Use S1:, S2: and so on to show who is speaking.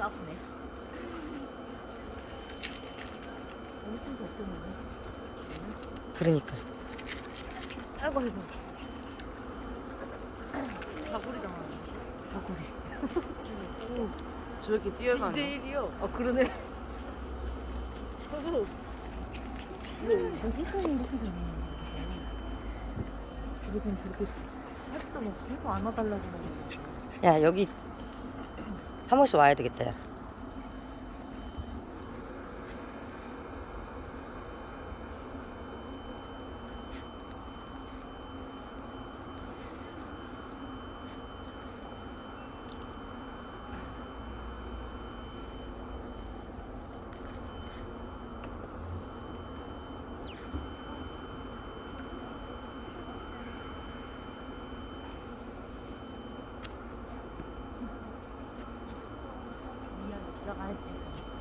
S1: 아직도 아프네. 엄청 덥겠는데.
S2: 그러니까.
S1: 아이고 아이고. 사고리 당하네. 사고리.
S3: 저렇게 뛰어가는.
S1: 1이요. 아 그러네. 저 색깔이 이렇게 거 그래서 그렇게 할지도 막 계속 안아달라고 그러고.
S2: 야, 여기 한 번씩 와야 되겠다,
S1: 가야지.